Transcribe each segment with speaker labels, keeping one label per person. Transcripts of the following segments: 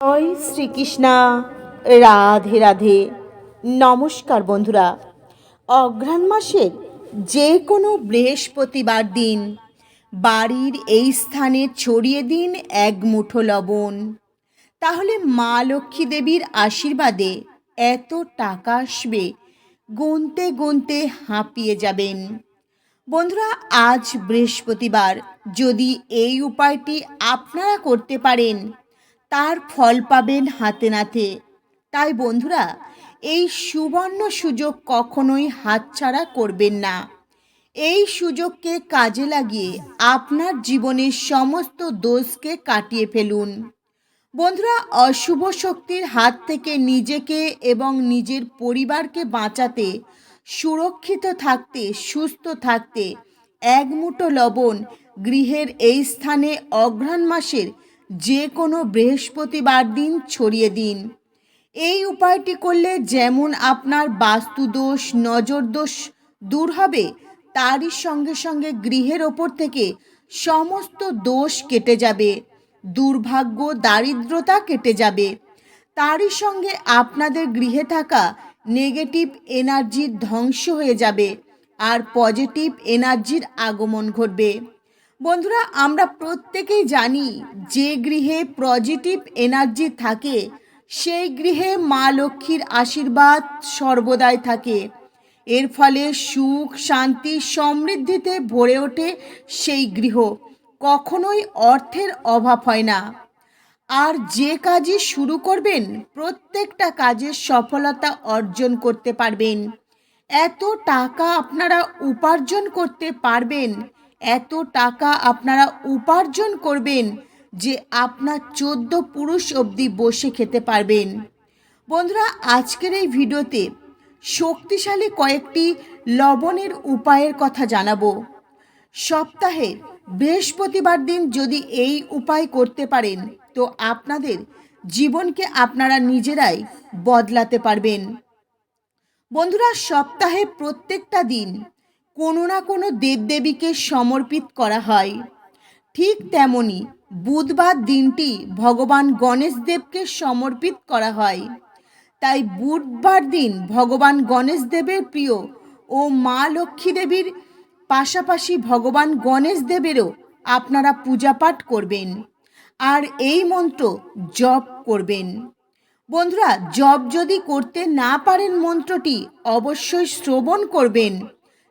Speaker 1: জয় শ্রীকৃষ্ণা। রাধে রাধে। নমস্কার বন্ধুরা। অঘ্রাণ মাসের যে কোনো বৃহস্পতিবার দিন বাড়ির এই স্থানে ছড়িয়ে দিন এক মুঠো লবণ। তাহলে মা লক্ষ্মী দেবীর আশীর্বাদে এত টাকা আসবে, গুনতে গুনতে হাঁপিয়ে যাবেন। বন্ধুরা, আজ বৃহস্পতিবার। যদি এই উপায়টি আপনারা করতে পারেন তার ফল পাবেন হাতে নাতে। তাই বন্ধুরা, এই সুবর্ণ সুযোগ কখনোই হাতছাড়া করবেন না। এই সুযোগকে কাজে লাগিয়ে আপনার জীবনের সমস্ত দোষকে কাটিয়ে ফেলুন। বন্ধুরা, অশুভ শক্তির হাত থেকে নিজেকে এবং নিজের পরিবারকে বাঁচাতে, সুরক্ষিত থাকতে, সুস্থ থাকতে, এক মুঠো লবণ গৃহের এই স্থানে অঘ্রাণ মাসের যে কোনো বৃহস্পতিবার দিন ছড়িয়ে দিন। এই উপায়টি করলে যেমন আপনার বাস্তুদোষ, নজরদোষ দূর হবে, তারই সঙ্গে সঙ্গে গৃহের ওপর থেকে সমস্ত দোষ কেটে যাবে, দুর্ভাগ্য, দারিদ্রতা কেটে যাবে। তারই সঙ্গে আপনাদের গৃহে থাকা নেগেটিভ এনার্জির ধ্বংস হয়ে যাবে আর পজিটিভ এনার্জির আগমন ঘটবে। বন্ধুরা, আমরা প্রত্যেকেই জানি যে গৃহে পজিটিভ এনার্জি থাকে, সেই গৃহে মা লক্ষ্মীর আশীর্বাদ সর্বদাই থাকে। এর ফলে সুখ, শান্তি সমৃদ্ধিতে ভরে ওঠে সেই গৃহ। কখনোই অর্থের অভাব হয় না। আর যে কাজই শুরু করবেন, প্রত্যেকটা কাজের সফলতা অর্জন করতে পারবেন। এত টাকা আপনারা উপার্জন করতে পারবেন এত টাকা আপনারা উপার্জন করবেন যে আপনার চোদ্দ পুরুষ অবধি বসে খেতে পারবেন। বন্ধুরা, আজকের এই ভিডিওতে শক্তিশালী কয়েকটি লবণের উপায়ের কথা জানাব। সপ্তাহে বৃহস্পতিবার দিন যদি এই উপায় করতে পারেন, তো আপনাদের জীবনকে আপনারা নিজেরাই বদলাতে পারবেন। বন্ধুরা, সপ্তাহে প্রত্যেকটা দিন কোনো না কোনো দেবদেবীকে সমর্পিত করা হয়। ঠিক তেমনি বুধবার দিনটি ভগবান গণেশ দেবকে সমর্পিত করা হয়। তাই বুধবার দিন ভগবান গণেশ দেবের প্রিয় ও মা লক্ষ্মী দেবীর পাশাপাশি ভগবান গণেশ দেবেরও আপনারা পূজাপাঠ করবেন আর এই মন্ত্র জপ করবেন। বন্ধুরা, জপ যদি করতে না পারেন মন্ত্রটি অবশ্যই শ্রবণ করবেন।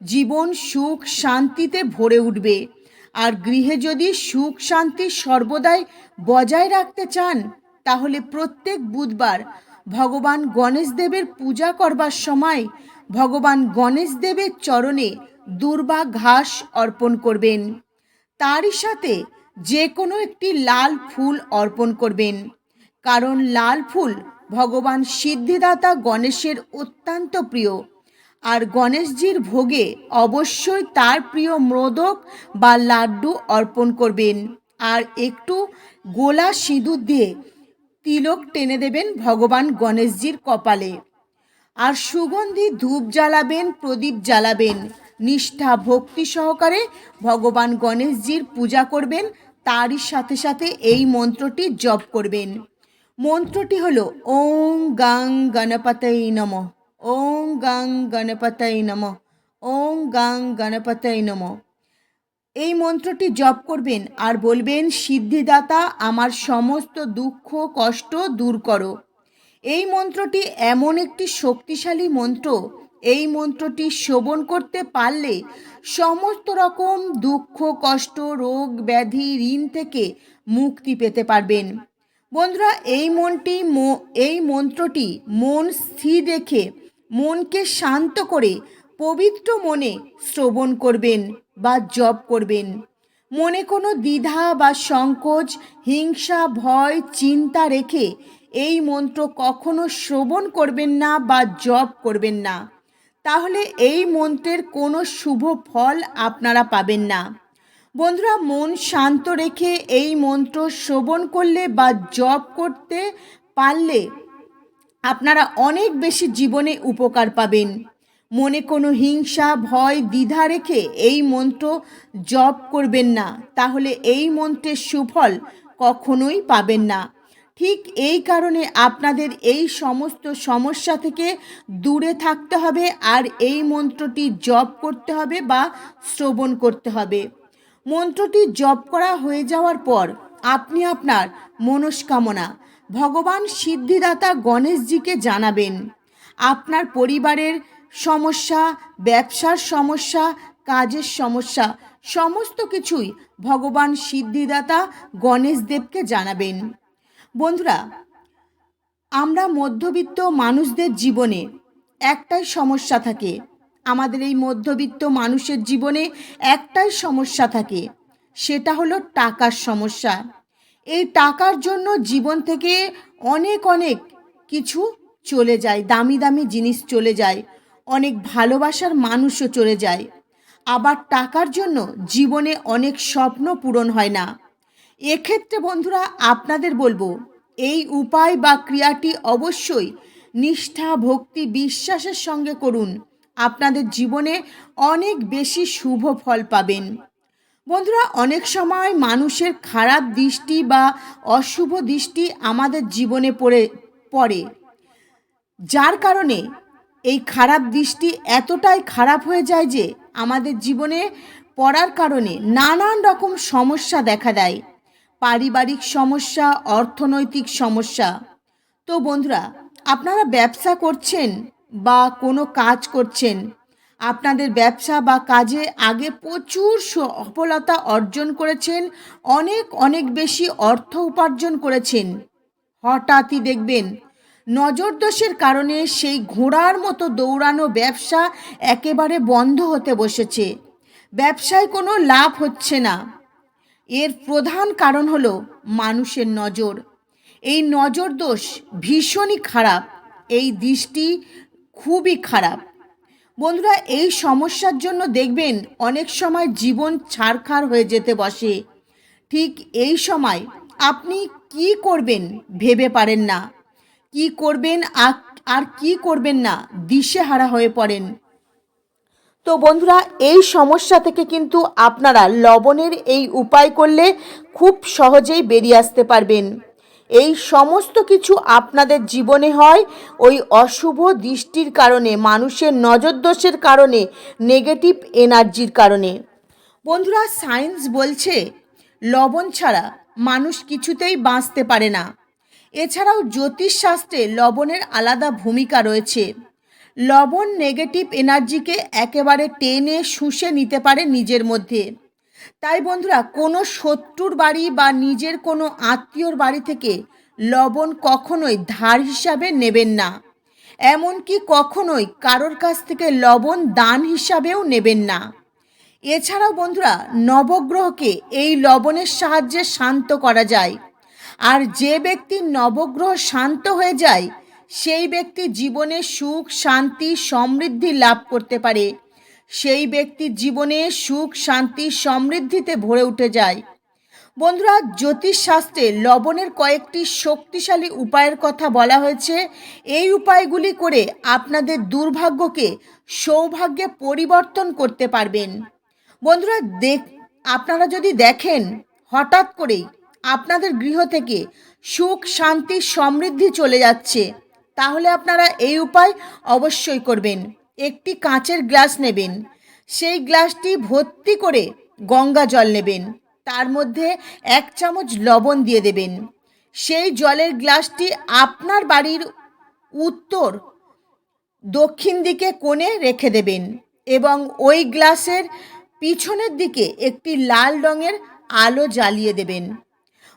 Speaker 1: জীবন সুখ শান্তিতে ভরে উঠবে। আর গৃহে যদি সুখ শান্তি সর্বদাই বজায় রাখতে চান, তাহলে প্রত্যেক বুধবার ভগবান গণেশ দেবের পূজা করবার সময় ভগবান গণেশ দেবের চরণে দুর্বা ঘাস অর্পণ করবেন। তারই সাথে যে কোনো একটি লাল ফুল অর্পণ করবেন। কারণ লাল ফুল ভগবান সিদ্ধিদাতা গণেশের অত্যন্ত প্রিয়। আর গণেশজির ভোগে অবশ্যই তার প্রিয় মোদক বা লাড্ডু অর্পণ করবেন। আর একটু গোলা সিঁদুর দিয়ে তিলক টেনে দেবেন ভগবান গণেশজির কপালে। আর সুগন্ধি ধূপ জ্বালাবেন, প্রদীপ জ্বালাবেন। নিষ্ঠা, ভক্তি সহকারে ভগবান গণেশজির পূজা করবেন। তারই সাথে সাথে এই মন্ত্রটি জপ করবেন। মন্ত্রটি হলো ওং গাং গণপতই নম। ওং গাং গণপতই নম ওং গাং গণপতই নম এই মন্ত্রটি জপ করবেন আর বলবেন, সিদ্ধিদাতা, আমার সমস্ত দুঃখ, কষ্ট দূর করো। এই মন্ত্রটি এমন একটি শক্তিশালী মন্ত্র। এই মন্ত্রটি শোভন করতে পারলে সমস্ত রকম দুঃখ, কষ্ট, রোগ, ব্যাধি, ঋণ থেকে মুক্তি পেতে পারবেন। বন্ধুরা, এই মনটি, এই মন্ত্রটি মন স্থির রেখে মনকে শান্ত করে পবিত্র মনে শ্রবণ করবেন বা জপ করবেন। মনে কোনো দ্বিধা বা সংকোচ, হিংসা, ভয়, চিন্তা রেখে এই মন্ত্র কখনো শ্রবণ করবেন না বা জপ করবেন না। তাহলে এই মন্ত্রের কোনো শুভ ফল আপনারা পাবেন না। বন্ধুরা, মন শান্ত রেখে এই মন্ত্র শ্রবণ করলে বা জপ করতে পারলে আপনারা অনেক বেশি জীবনে উপকার পাবেন। মনে কোনো হিংসা, ভয়, দ্বিধা রেখে এই মন্ত্র জপ করবেন না। তাহলে এই মন্ত্রের সুফল কখনোই পাবেন না। ঠিক এই কারণে আপনাদের এই সমস্ত সমস্যা থেকে দূরে থাকতে হবে আর এই মন্ত্রটি জপ করতে হবে বা শ্রবণ করতে হবে। মন্ত্রটি জপ করা হয়ে যাওয়ার পর আপনি আপনার মনস্কামনা ভগবান সিদ্ধিদাতা গণেশজিকে জানাবেন। আপনার পরিবারের সমস্যা, ব্যবসার সমস্যা, কাজের সমস্যা, সমস্ত কিছুই ভগবান সিদ্ধিদাতা গণেশদেবকে জানাবেন। বন্ধুরা, আমরা মধ্যবিত্ত মানুষদের জীবনে একটাই সমস্যা থাকে। আমাদের এই মধ্যবিত্ত মানুষের জীবনে একটাই সমস্যা থাকে, সেটা হলো টাকার সমস্যা। এই টাকার জন্য জীবন থেকে অনেক অনেক কিছু চলে যায়, দামি দামি জিনিস চলে যায়, অনেক ভালোবাসার মানুষও চলে যায়। আবার টাকার জন্য জীবনে অনেক স্বপ্ন পূরণ হয় না। এক্ষেত্রে বন্ধুরা আপনাদের বলব, এই উপায় বা ক্রিয়াটি অবশ্যই নিষ্ঠা, ভক্তি, বিশ্বাসের সঙ্গে করুন। আপনাদের জীবনে অনেক বেশি শুভ ফল পাবেন। বন্ধুরা, অনেক সময় মানুষের খারাপ দৃষ্টি বা অশুভ দৃষ্টি আমাদের জীবনে পড়ে পড়ে। যার কারণে এই খারাপ দৃষ্টি এতটাই খারাপ হয়ে যায় যে আমাদের জীবনে পড়ার কারণে নানান রকম সমস্যা দেখা দেয়। পারিবারিক সমস্যা, অর্থনৈতিক সমস্যা। তো বন্ধুরা, আপনারা ব্যবসা করছেন বা কোনো কাজ করছেন আপনাদের ব্যবসা বা কাজে আগে প্রচুর সফলতা অর্জন করেছেন, অনেক অনেক বেশি অর্থ উপার্জন করেছেন। হঠাৎই দেখবেন, নজরদোষের কারণে সেই ঘোড়ার মতো দৌড়ানো ব্যবসা একেবারে বন্ধ হতে বসেছে। ব্যবসায় কোনো লাভ হচ্ছে না। এর প্রধান কারণ হলো মানুষের নজর। এই নজর দোষ ভীষণই খারাপ। এই দৃষ্টি খুবই খারাপ। বন্ধুরা, এই সমস্যার জন্য দেখবেন অনেক সময় জীবন ছাড়খার হয়ে যেতে বসে। ঠিক এই সময় আপনি কি করবেন ভেবে পারেন না। কি করবেন আর- কি করবেন না, দিশেহারা হয়ে পড়েন। তো বন্ধুরা, এই সমস্যা থেকে কিন্তু আপনারা লবণের এই উপায় করলে খুব সহজেই বেরিয়ে আসতে পারবেন। এই সমস্ত কিছু আপনাদের জীবনে হয়। ওই অশুভ দৃষ্টির কারণে, মানুষের নজরদোষের কারণে নেগেটিভ এনার্জির কারণে। বন্ধুরা সায়েন্স বলছে, লবণ ছাড়া মানুষ কিছুতেই বাঁচতে পারে না। এছাড়াও জ্যোতিষশাস্ত্রে লবণের আলাদা ভূমিকা রয়েছে। লবণ নেগেটিভ এনার্জিকে একেবারে টেনে শুষে নিতে পারে নিজের মধ্যে। তাই বন্ধুরা, কোনো শত্রুর বাড়ি বা নিজের কোনো আত্মীয়র বাড়ি থেকে লবণ কখনোই ধার হিসাবে নেবেন না। এমনকি কখনোই কারোর কাছ থেকে লবণ দান হিসাবেও নেবেন না। এছাড়াও বন্ধুরা, নবগ্রহকে এই লবণের সাহায্যে শান্ত করা যায়। আর যে ব্যক্তি নবগ্রহ শান্ত হয়ে যায়, সেই ব্যক্তি জীবনে সুখ, শান্তি, সমৃদ্ধি লাভ করতে পারে। সেই ব্যক্তির জীবনে সুখ, শান্তি, সমৃদ্ধিতে ভরে উঠে যায়। বন্ধুরা, জ্যোতিষশাস্ত্রে লবণের কয়েকটি শক্তিশালী উপায়ের কথা বলা হয়েছে। এই উপায়গুলি করে আপনাদের দুর্ভাগ্যকে সৌভাগ্যে পরিবর্তন করতে পারবেন। বন্ধুরা, দেখ, আপনারা যদি দেখেন, হঠাৎ করেই আপনাদের গৃহ থেকে সুখ, শান্তি, সমৃদ্ধি চলে যাচ্ছে, তাহলে আপনারা এই উপায় অবশ্যই করবেন। একটি কাঁচের গ্লাস নেবেন। সেই গ্লাসটি ভর্তি করে গঙ্গা জল নেবেন। তার মধ্যে এক চামচ লবণ দিয়ে দেবেন। সেই জলের গ্লাসটি আপনার বাড়ির উত্তর দক্ষিণ দিকে কোণে রেখে দেবেন এবং ওই গ্লাসের পিছনের দিকে একটি লাল রঙের আলো জ্বালিয়ে দেবেন।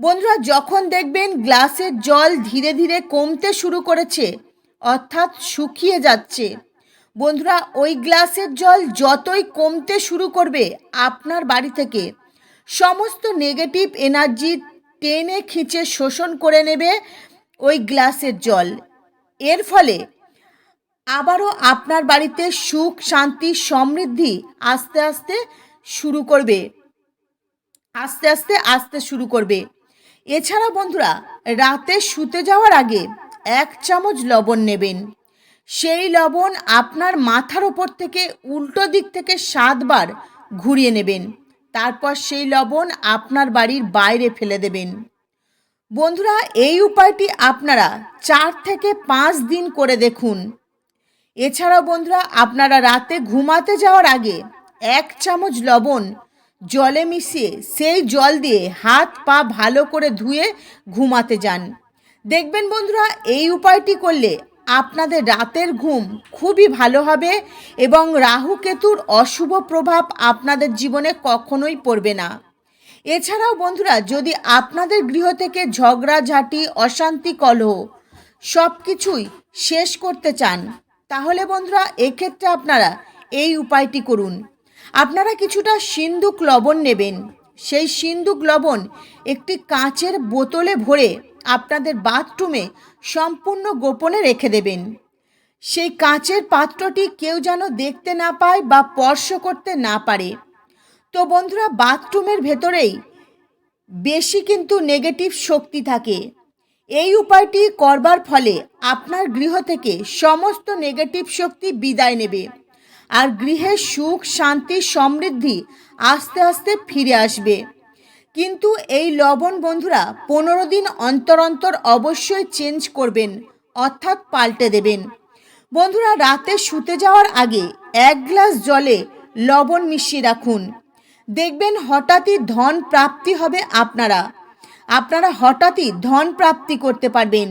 Speaker 1: বন্ধুরা, যখন দেখবেন গ্লাসের জল ধীরে ধীরে কমতে শুরু করেছে, অর্থাৎ শুকিয়ে যাচ্ছে বন্ধুরা, ওই গ্লাসের জল যতই কমতে শুরু করবে আপনার বাড়ি থেকে, সমস্ত নেগেটিভ এনার্জি টেনে খিঁচে শোষণ করে নেবে ওই গ্লাসের জল। এর ফলে আবারও আপনার বাড়িতে সুখ, শান্তি, সমৃদ্ধি আস্তে আস্তে শুরু করবে। আস্তে আস্তে আসতে শুরু করবে। এছাড়া বন্ধুরা, রাতে শুতে যাওয়ার আগে এক চামচ লবণ নেবেন। সেই লবণ আপনার মাথার ওপর থেকে উল্টো দিক থেকে সাতবার ঘুরিয়ে নেবেন। তারপর সেই লবণ আপনার বাড়ির বাইরে ফেলে দেবেন। বন্ধুরা, এই উপায়টি আপনারা চার থেকে পাঁচ দিন করে দেখুন। এছাড়াও বন্ধুরা, আপনারা রাতে ঘুমাতে যাওয়ার আগে এক চামচ লবণ জলে মিশিয়ে সেই জল দিয়ে হাত পা ভালো করে ধুয়ে ঘুমাতে যান। দেখবেন বন্ধুরা, এই উপায়টি করলে আপনাদের রাতের ঘুম খুবই ভালো হবে এবং রাহু কেতুর অশুভ প্রভাব আপনাদের জীবনে কখনোই পড়বে না। এছাড়াও বন্ধুরা, যদি আপনাদের গৃহ থেকে ঝগড়াঝাঁটি অশান্তি, কলহ সব কিছুই শেষ করতে চান, তাহলে বন্ধুরা, এক্ষেত্রে আপনারা এই উপায়টি করুন। আপনারা কিছুটা সিন্দুক লবণ নেবেন। সেই সিন্দুক লবণ একটি কাঁচের বোতলে ভরে আপনাদের বাথরুমে সম্পূর্ণ গোপনে রেখে দেবেন। সেই কাঁচের পাত্রটি কেউ যেন দেখতে না পায় বা স্পর্শ করতে না পারে। তো বন্ধুরা, বাথরুমের ভেতরেই বেশি কিন্তু নেগেটিভ শক্তি থাকে। এই উপায়টি করবার ফলে আপনার গৃহ থেকে সমস্ত নেগেটিভ শক্তি বিদায় নেবে আর গৃহে সুখ, শান্তি, সমৃদ্ধি আস্তে আস্তে ফিরে আসবে। কিন্তু এই লবণ বন্ধুরা পনেরো দিন অন্তর অন্তর অবশ্যই চেঞ্জ করবেন, অর্থাৎ পাল্টে দেবেন। বন্ধুরা, রাতে শুতে যাওয়ার আগে এক গ্লাস জলে লবণ মিশিয়ে রাখুন। দেখবেন হঠাৎই ধন প্রাপ্তি হবে আপনারা। আপনারা হঠাৎই ধন প্রাপ্তি করতে পারবেন।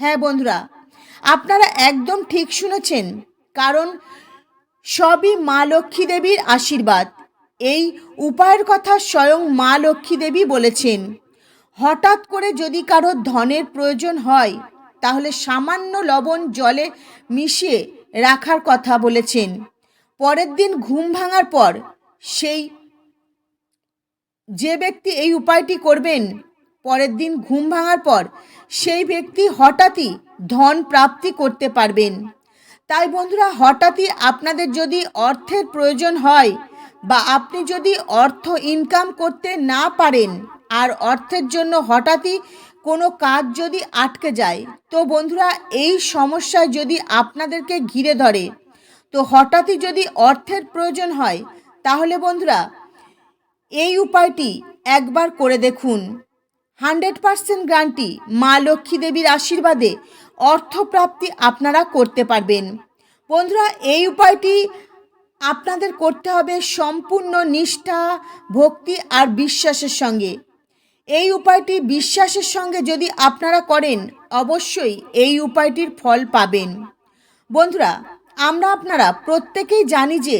Speaker 1: হ্যাঁ বন্ধুরা, আপনারা একদম ঠিক শুনেছেন, কারণ সবই মা লক্ষ্মী দেবীর আশীর্বাদ। এই উপায়ের কথা স্বয়ং মা লক্ষ্মী দেবী বলেছেন। হঠাৎ করে যদি কারও ধনের প্রয়োজন হয়, তাহলে সামান্য লবণ জলে মিশিয়ে রাখার কথা বলেছেন। পরের দিন ঘুম ভাঙার পর সেই যে ব্যক্তি এই উপায়টি করবেন, পরের দিন ঘুম ভাঙার পর সেই ব্যক্তি হঠাৎই ধন প্রাপ্তি করতে পারবেন। তাই বন্ধুরা, হঠাৎই আপনাদের যদি অর্থের প্রয়োজন হয় বা আপনি যদি অর্থ ইনকাম করতে না পারেন আর অর্থের জন্য হঠাৎই কোনো কাজ যদি আটকে যায়, তো বন্ধুরা এই সমস্যায় যদি আপনাদেরকে ঘিরে ধরে, তো হঠাৎই যদি অর্থের প্রয়োজন হয়, তাহলে বন্ধুরা এই উপায়টি একবার করে দেখুন। হান্ড্রেড পার্সেন্ট গ্রান্টি মা লক্ষ্মী দেবীর আশীর্বাদে অর্থপ্রাপ্তি আপনারা করতে পারবেন। বন্ধুরা এই উপায়টি আপনাদের করতে হবে সম্পূর্ণ নিষ্ঠা, ভক্তি আর বিশ্বাসের সঙ্গে। এই উপায়টি বিশ্বাসের সঙ্গে যদি আপনারা করেন, অবশ্যই এই উপায়টির ফল পাবেন। বন্ধুরা, আমরা আপনারা প্রত্যেকেই জানি যে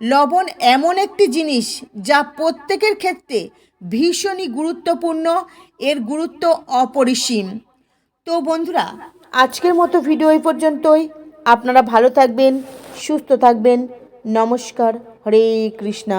Speaker 1: লবণ এমন একটি জিনিস যা প্রত্যেকের ক্ষেত্রে ভীষণই গুরুত্বপূর্ণ, এর গুরুত্ব অপরিসীম। তো বন্ধুরা, আজকের মতো ভিডিও এই পর্যন্তই। আপনারা ভালো থাকবেন, সুস্থ থাকবেন। নমস্কার হরে কৃষ্ণা।